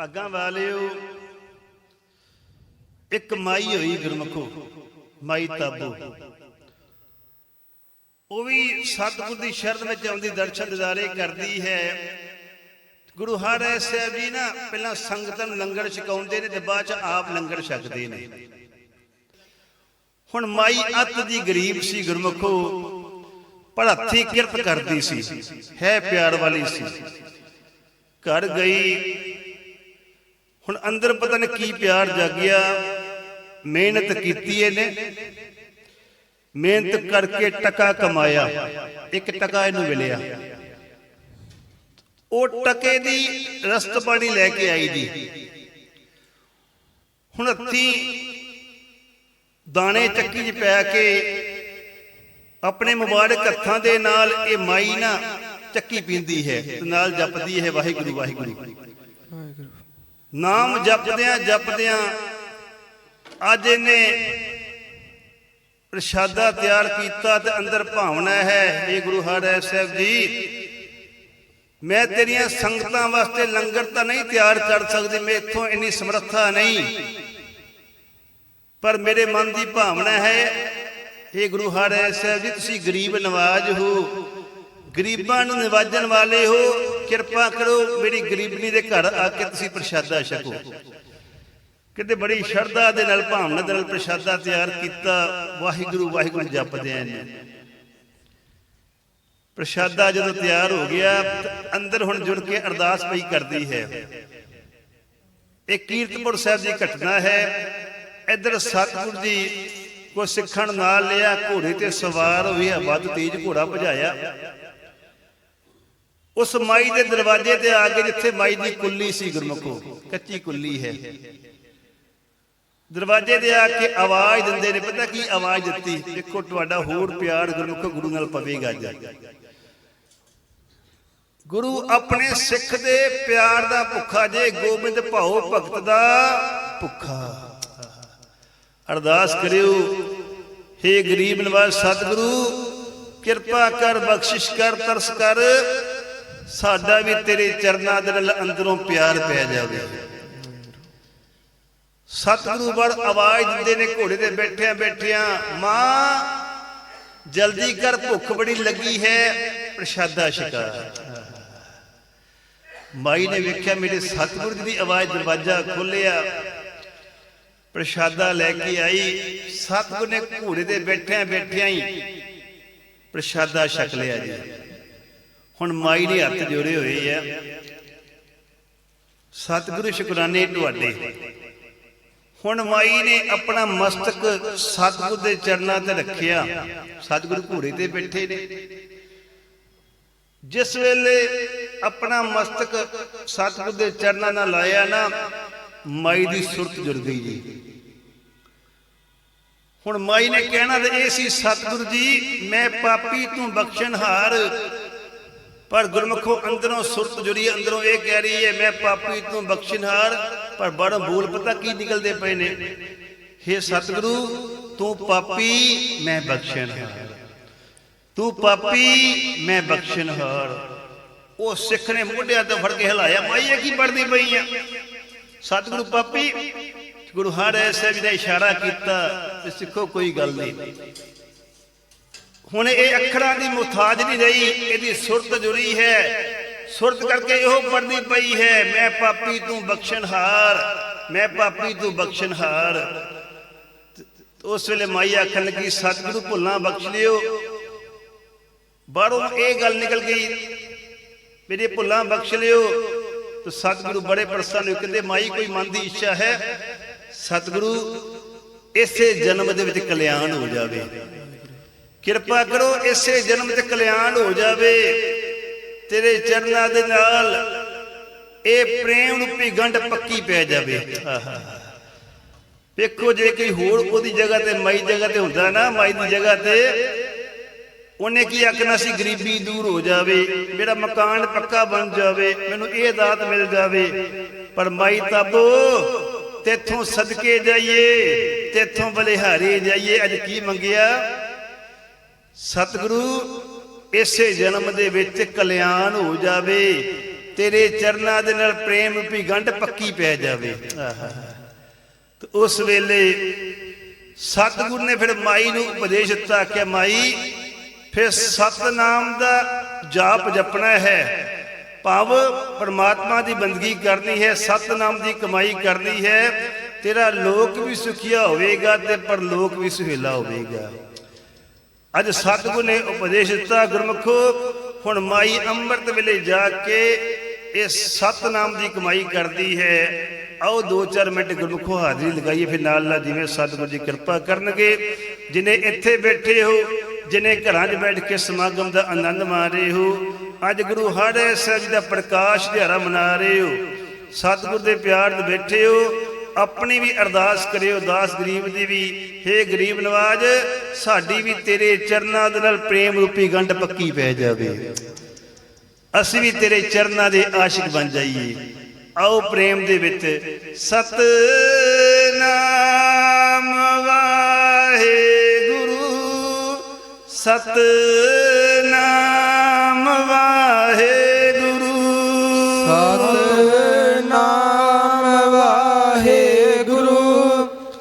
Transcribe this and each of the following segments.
ਭਾਗਾਂ ਵਾਲਿਓ, ਇੱਕ ਮਾਈ ਹੋਈ ਗੁਰਮਖੋ, ਮਾਈ ਤਾਬੂ। ਉਹ ਵੀ ਸਤਿਗੁਰ ਦੀ ਸ਼ਰਨ ਵਿੱਚ ਆਉਂਦੀ, ਦਰਸ਼ਨ ਦਿਦਾਰੇ ਕਰਦੀ ਹੈ। ਗੁਰੂ ਹਰਿ ਸਾਹਿਬ ਜੀ ਨਾ ਪਹਿਲਾਂ ਸੰਗਤਾਂ ਨੂੰ ਲੰਗਰ ਛਕਾਉਂਦੇ ਨੇ ਤੇ ਬਾਅਦ ਚ ਆਪ ਲੰਗਰ ਛਕਦੇ ਨੇ। ਹੁਣ ਮਾਈ ਅੱਤ ਦੀ ਗਰੀਬ ਸੀ ਗੁਰਮਖੋ, ਪਰ ਕਿਰਤ ਕਰਦੀ ਸੀ, ਹੈ ਪਿਆਰ ਵਾਲੀ ਸੀ। ਘਰ ਗਈ ਹੁਣ ਅੰਦਰ ਪਤਾ ਨਹੀਂ ਕੀ ਪਿਆਰ ਜਾਗਿਆ, ਮਿਹਨਤ ਕੀਤੀ ਇਹਨੇ। ਮਿਹਨਤ ਕਰਕੇ ਟਕਾ ਕਮਾਇਆ, ਇੱਕ ਟਕਾ ਇਹਨੂੰ ਮਿਲਿਆ। ਉਹ ਟਕੇ ਦੀ ਰਸਤ ਪਾਣੀ ਲੈ ਕੇ ਆਈ ਦੀ ਹੁਣ ਹੱਥੀ ਦਾਣੇ ਚੱਕੀ 'ਚ ਪੈ ਕੇ ਆਪਣੇ ਮੁਬਾਰਕ ਹੱਥਾਂ ਦੇ ਨਾਲ ਇਹ ਮਾਈ ਨਾ ਚੱਕੀ ਪੀਂਦੀ ਹੈ ਤੇ ਨਾਲ ਜਪਦੀ ਹੈ ਵਾਹਿਗੁਰੂ ਵਾਹਿਗੁਰੂ ਵਾਹਿਗੁਰੂ। ਨਾਮ ਜਪਦਿਆਂ ਜਪਦਿਆਂ ਅੱਜ ਇਹਨੇ ਪ੍ਰਸ਼ਾਦਾ ਤਿਆਰ ਕੀਤਾ ਤੇ ਅੰਦਰ ਭਾਵਨਾ ਹੈ ਇਹ ਗੁਰੂ ਹਰਿ ਸਾਹਿਬ ਜੀ, ਮੈਂ ਤੇਰੀਆਂ ਸੰਗਤਾਂ ਵਾਸਤੇ ਲੰਗਰ ਤਾਂ ਨਹੀਂ ਤਿਆਰ ਕਰ ਸਕਦੀ, ਮੈਂ ਇੱਥੋਂ ਇੰਨੀ ਸਮਰੱਥਾ ਨਹੀਂ। ਪਰ ਮੇਰੇ ਮਨ ਦੀ ਭਾਵਨਾ ਹੈ ਇਹ ਗੁਰੂ ਹਰਿ ਸਾਹਿਬ ਜੀ, ਤੁਸੀਂ ਗਰੀਬ ਨਵਾਜ ਹੋ, ਗਰੀਬਾਂ ਨੂੰ ਨਿਵਾਜਣ ਵਾਲੇ ਹੋ ਕਿਰਪਾ ਕਰੋ, ਮੇਰੀ ਗਰੀਬਨੀ ਦੇ ਘਰ ਆ ਕੇ ਤੁਸੀਂ ਪ੍ਰਸ਼ਾਦਾ ਛਕੋ। ਕਿਤੇ ਬੜੀ ਸ਼ਰਧਾ ਦੇ ਨਾਲ, ਭਾਵਨਾ ਦੇ ਨਾਲ ਪ੍ਰਸ਼ਾਦਾ ਤਿਆਰ ਕੀਤਾ। ਵਾਹਿਗੁਰੂ ਵਾਹਿਗੁਰੂ ਜਪਦੇ ਆਂ ਪ੍ਰਸ਼ਾਦਾ ਜਦੋਂ ਤਿਆਰ ਹੋ ਗਿਆ, ਅੰਦਰ ਹੁਣ ਜੁੜ ਕੇ ਅਰਦਾਸ ਪਈ ਕਰਦੀ ਹੈ। ਇਹ ਕੀਰਤਪੁਰ ਸਾਹਿਬ ਦੀ ਘਟਨਾ ਹੈ। ਇੱਧਰ ਸਤਿਗੁਰ ਜੀ ਕੋ ਸਿੱਖਣ ਨਾਲ ਲਿਆ, ਘੋੜੇ ਤੇ ਸਵਾਰ ਹੋਇਆ ਵੱਧ ਤੇਜ਼ ਘੋੜਾ ਭਜਾਇਆ। ਉਸ ਮਾਈ ਦੇ ਦਰਵਾਜ਼ੇ ਤੇ ਆ ਕੇ ਜਿੱਥੇ ਮਾਈ ਦੀ ਕੁੱਲੀ ਸੀ ਗੁਰਮੁਖੋ, ਕੱਚੀ ਕੁੱਲੀ ਹੈ। ਦਰਵਾਜ਼ੇ ਤੇ ਆ ਕੇ ਆਵਾਜ਼ ਦਿੰਦੇ ਨੇ, ਪਤਾ ਕੀ ਆਵਾਜ਼ ਦਿੱਤੀ? ਦੇਖੋ, ਤੁਹਾਡਾ ਹੋਰ ਪਿਆਰ ਗੁਰਮੁਖ ਗੁਰੂ ਨਾਲ ਪਵੇਗਾ ਜੀ ਗੁਰੂ ਆਪਣੇ ਸਿੱਖ ਦੇ ਪਿਆਰ ਦਾ ਭੁੱਖਾ, ਜੇ ਗੋਬਿੰਦ ਭਾਉ ਭਗਤ ਦਾ ਭੁੱਖਾ। ਅਰਦਾਸ ਕਰਿਓ हे ਗਰੀਬ ਨਿਵਾਸ ਸਤਿਗੁਰੂ, ਕਿਰਪਾ ਕਰ, ਬਖਸ਼ਿਸ਼ ਕਰ, ਤਰਸ ਕਰ। ਸਾਡਾ ਵੀ ਤੇਰੇ ਚਰਨਾਂ ਦੇ ਨਾਲ ਅੰਦਰੋਂ ਪਿਆਰ ਪੈ ਜਾਵੇ। ਸਤਿਗੁਰੂ ਵਰ ਆਵਾਜ਼ ਦਿੰਦੇ ਨੇ ਘੋੜੇ ਤੇ ਬੈਠਿਆਂ ਬੈਠਿਆਂ, ਮਾਂ, ਜਲਦੀ ਕਰ, ਭੁੱਖ ਬੜੀ ਲੱਗੀ ਹੈ। ਪ੍ਰਸ਼ਾਦਾ ਛਕਾ ਮਾਈ ਨੇ ਵੇਖਿਆ ਮੇਰੇ ਸਤਿਗੁਰੂ ਜੀ ਦੀ ਆਵਾਜ਼ ਦਰਵਾਜ਼ਾ ਖੋਲਿਆ ਪ੍ਰਸ਼ਾਦਾ ਲੈ ਕੇ ਆਈ। ਸਤਿਗੁਰ ਨੇ ਘੋੜੇ ਤੇ ਬੈਠਿਆਂ ਬੈਠਿਆਂ ਹੀ ਪ੍ਰਸ਼ਾਦਾ ਛਕ ਲਿਆ ਜੀ। ਹੁਣ ਮਾਈ ਦੇ ਹੱਥ ਜੋੜੇ ਹੋਏ ਆ। ਸਤਿਗੁਰੂ ਸ਼ੁਕਰਾਨੇ ਤੁਹਾਡੇ। ਹੁਣ ਮਾਈ ਨੇ ਆਪਣਾ ਮਸਤਕ ਸਤਿਗੁਰ ਦੇ ਚਰਨਾਂ ਤੇ ਰੱਖਿਆ। ਸਤਿਗੁਰੂ ਘੋੜੇ ਤੇ ਬੈਠੇ ਨੇ। ਜਿਸ ਵੇਲੇ ਆਪਣਾ ਮਸਤਕ ਸਤਿਗੁਰ ਦੇ ਚਰਨਾਂ ਨਾਲ ਲਾਇਆ ਨਾ, ਮਾਈ ਦੀ ਸੁਰਤ ਜੁੜ ਗਈ ਜੀ। ਹੁਣ ਮਾਈ ਨੇ ਕਹਿਣਾ ਤੇ ਇਹ ਸੀ, ਸਤਿਗੁਰੂ ਜੀ, ਮੈਂ ਪਾਪੀ ਤੂੰ ਬਖਸ਼ਣਹਾਰ। ਪਰ ਗੁਰਮੁਖੋ ਅੰਦਰੋਂ ਸੁਰਤ ਜੁੜੀ ਅੰਦਰੋਂ ਇਹ ਕਹਿ ਰਹੀ ਹੈ, ਮੈਂ ਪਾਪੀ ਤੂੰ ਬਖਸ਼ਣਹਾਰ, ਪਰ ਬੜ ਬੋਲ ਪਤਾ ਕੀ ਨਿਕਲਦੇ ਪਏ ਨੇ। हे ਸਤਿਗੁਰੂ, ਤੂੰ ਪਾਪੀ, ਮੈਂ ਬਖਸ਼ਣਹਾਰ। ਤੂੰ ਪਾਪੀ, ਮੈਂ ਬਖਸ਼ਣਹਾਰ। ਉਹ ਸਿੱਖ ਨੇ ਮੋਢਿਆਂ ਤੋਂ ਫੜ ਕੇ ਹਿਲਾਇਆ, ਮਾਈ ਇਹ ਕੀ ਪੜਦੀ ਪਈ ਆ? ਸਤਿਗੁਰੂ ਪਾਪੀ, ਗੁਰੂ ਹਰਿ ਸਾਹਿਬ ਜੀ ਨੇ ਇਸ਼ਾਰਾ ਕੀਤਾ, ਤੇ ਸਿੱਖੋ ਕੋਈ ਗੱਲ ਨਹੀਂ। ਹੁਣ ਇਹ ਅੱਖਰਾਂ ਦੀ ਮੁਤਾਜ ਨਹੀਂ ਰਹੀ, ਇਹਦੀ ਸੁਰਤ ਜੁਰੀ ਹੈ। ਸੁਰਤ ਕਰਕੇ ਇਹੋ ਪੜਦੀ ਪਈ ਹੈ, ਮੈਂ ਪਾਪੀ ਤੂੰ ਬਖਸ਼ਣਹਾਰ ਮੈਂ ਪਾਪੀ ਤੂੰ ਬਖਸ਼ਣਹਾਰ ਉਸ ਵੇਲੇ ਮਾਈ ਆਖਣ ਲੱਗੀ, ਸਤਿਗੁਰੂ ਭੁੱਲਾਂ ਬਖਸ਼ ਲਿਓ। ਬਾਹਰੋਂ ਇਹ ਗੱਲ ਨਿਕਲ ਗਈ, ਮੇਰੇ ਭੁੱਲਾਂ ਬਖਸ਼ ਲਿਓ। ਤੇ ਸਤਿਗੁਰੂ ਬੜੇ ਪ੍ਰਸੰਨ ਹੋਏ, ਕਹਿੰਦੇ, ਮਾਈ, ਕੋਈ ਮਨ ਦੀ ਇੱਛਾ ਹੈ? ਸਤਿਗੁਰੂ, ਇਸੇ ਜਨਮ ਦੇ ਵਿੱਚ ਕਲਿਆਣ ਹੋ ਜਾਵੇ। ਕਿਰਪਾ ਕਰੋ ਇਸੇ ਜਨਮ ਤੇ ਕਲਿਆਣ ਹੋ ਜਾਵੇ। ਤੇਰੇ ਚਰਨਾਂ ਦੇ ਨਾਲ ਇਹ ਪ੍ਰੇਮ ਰੂਪੀ ਗੰਢ ਪੱਕੀ ਪੈ ਜਾਵੇ। ਆਹਾ। ਵੇਖੋ ਜੇ ਕੋਈ ਹੋਰ ਉਹਦੀ ਜਗ੍ਹਾ ਤੇ ਮਾਈ ਜਗ੍ਹਾ ਤੇ ਹੁੰਦਾ ਨਾ, ਮਾਈ ਦੀ ਜਗ੍ਹਾ ਤੇ ਉਹਨੇ ਕੀ ਆਖਣਾ ਸੀ, ਗਰੀਬੀ ਦੂਰ ਹੋ ਜਾਵੇ, ਮੇਰਾ ਮਕਾਨ ਪੱਕਾ ਬਣ ਜਾਵੇ, ਮੈਨੂੰ ਇਹ ਦਾਤ ਮਿਲ ਜਾਵੇ। ਪਰ ਮਾਈ ਤਾਬੋ, ਤੇਥੋਂ ਸਦਕੇ ਜਾਈਏ, ਤੇਥੋਂ ਬਲਿਹਾਰੇ ਜਾਈਏ, ਅੱਜ ਕੀ ਮੰਗਿਆ? ਸਤਿਗੁਰੂ, ਇਸੇ ਜਨਮ ਦੇ ਵਿੱਚ ਕਲਿਆਣ ਹੋ ਜਾਵੇ, ਤੇਰੇ ਚਰਨਾਂ ਦੇ ਨਾਲ ਪ੍ਰੇਮ ਰੂਪੀ ਗੰਢ ਪੱਕੀ ਪੈ ਜਾਵੇ। ਤੇ ਉਸ ਵੇਲੇ ਸਤਿਗੁਰ ਨੇ ਫਿਰ ਮਾਈ ਨੂੰ ਉਪਦੇਸ਼ ਦਿੱਤਾ ਕਿ ਮਾਈ, ਫਿਰ ਸਤਨਾਮ ਦਾ ਜਾਪ ਜਪਣਾ ਹੈ। ਭਾਵ ਪਰਮਾਤਮਾ ਦੀ ਬੰਦਗੀ ਕਰਨੀ ਹੈ, ਸਤਨਾਮ ਦੀ ਕਮਾਈ ਕਰਨੀ ਹੈ, ਤੇਰਾ ਲੋਕ ਵੀ ਸੁਖੀਆ ਹੋਵੇਗਾ ਤੇ ਪਰਲੋਕ ਵੀ ਸੁਹੇਲਾ ਹੋਵੇਗਾ। ਅੱਜ ਸਤਿਗੁਰ ਨੇ ਉਪਦੇਸ਼ ਦਿੱਤਾ, ਗੁਰਮਖੋ, ਹੁਣ ਮਾਈ ਅੰਮ੍ਰਿਤ ਵੇਲੇ ਜਾ ਕੇ ਇਹ ਸਤਨਾਮ ਦੀ ਕਮਾਈ ਕਰਦੀ ਹੈ। ਆਓ 2-4 ਮਿੰਟ ਗੁਰਮਖੋ ਹਾਜ਼ਰੀ ਲਗਾਈਏ, ਫਿਰ ਨਾਲ ਨਾਲ ਜਿਵੇਂ ਸਤਿਗੁਰ ਜੀ ਕਿਰਪਾ ਕਰਨਗੇ। ਜਿਨੇ ਇੱਥੇ ਬੈਠੇ ਹੋ, ਜਿਨੇ ਘਰਾਂ 'ਚ ਬੈਠ ਕੇ ਸਮਾਗਮ ਦਾ ਆਨੰਦ ਮਾਣ ਰਹੇ ਹੋ, ਅੱਜ ਗੁਰੂ ਹਰਿ ਸਾਹਿਬ ਜੀ ਦਾ ਪ੍ਰਕਾਸ਼ ਦਿਹਾੜਾ ਮਨਾ ਰਹੇ ਹੋ। ਸਤਿਗੁਰ ਦੇ ਪਿਆਰ ਦੇ ਬੈਠੇ ਹੋ ਆਪਣੀ ਵੀ ਅਰਦਾਸ ਕਰਿਓ, ਦਾਸ ਗਰੀਬ ਦੀ ਵੀ। ਹੇ ਗਰੀਬ ਨਵਾਜ, ਸਾਡੀ ਵੀ ਤੇਰੇ ਚਰਨਾਂ ਦੇ ਨਾਲ ਪ੍ਰੇਮ ਰੂਪੀ ਗੰਢ ਪੱਕੀ ਪੈ ਜਾਵੇ। ਅਸੀਂ ਵੀ ਤੇਰੇ ਚਰਨਾਂ ਦੇ ਆਸ਼ਿਕ ਬਣ ਜਾਈਏ। ਆਓ ਪ੍ਰੇਮ ਦੇ ਵਿੱਚ ਸਤ ਸਤਨਾਮ ਵਾਹਿਗੁਰੂ ਸਤਨਾਮ ਵਾਹਿਗੁਰੂ। ਸਤਨਾਮ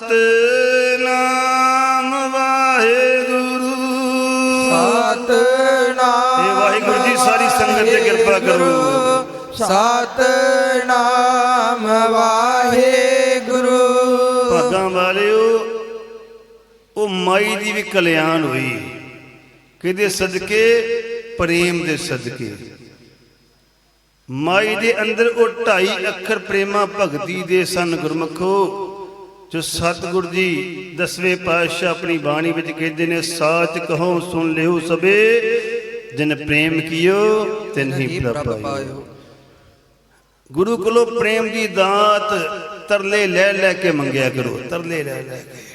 ਸਤਨਾਮ ਵਾਹਿਗੁਰੂ। ਸਤਨਾਮ ਇਹ ਵਾਹਿਗੁਰੂ ਜੀ ਸਾਰੀ ਸੰਗਤ ਤੇ ਕਿਰਪਾ ਕਰੋ। ਸਤਨਾਮ ਵਾਹਿਗੁਰੂ। ਭਾਗਾਂ ਵਾਲਿਓ ਉਹ ਮਾਈ ਦੀ ਵੀ ਕਲਿਆਣ ਹੋਈ। ਕਿਹਦੇ ਸਦਕੇ? ਪ੍ਰੇਮ ਦੇ ਸਦਕੇ। ਮਾਈ ਦੇ ਅੰਦਰ ਉਹ ਢਾਈ ਅੱਖਰ ਪ੍ਰੇਮਾ ਭਗਤੀ ਦੇ ਸਨ ਗੁਰਮਖੋ। ਜੋ ਸਤਿਗੁਰ ਜੀ ਦਸਵੇਂ ਪਾਤਸ਼ਾਹ ਆਪਣੀ ਬਾਣੀ ਵਿੱਚ ਕਹਿੰਦੇ ਨੇ, ਸਾਚ ਕਹੋ, ਸੁਣ ਲਿਓ ਸਬੇ ਜਿਨ ਪ੍ਰੇਮ ਕੀਓ ਤਿਨ ਹੀ ਪ੍ਰਭ ਪਾਇਓ ਗੁਰੂ ਕੋਲੋਂ ਪ੍ਰੇਮ ਦੀ ਦਾਤ ਤਰਲੇ ਲੈ ਲੈ ਕੇ ਮੰਗਿਆ ਕਰੋ, ਤਰਲੇ ਲੈ ਲੈ ਕੇ।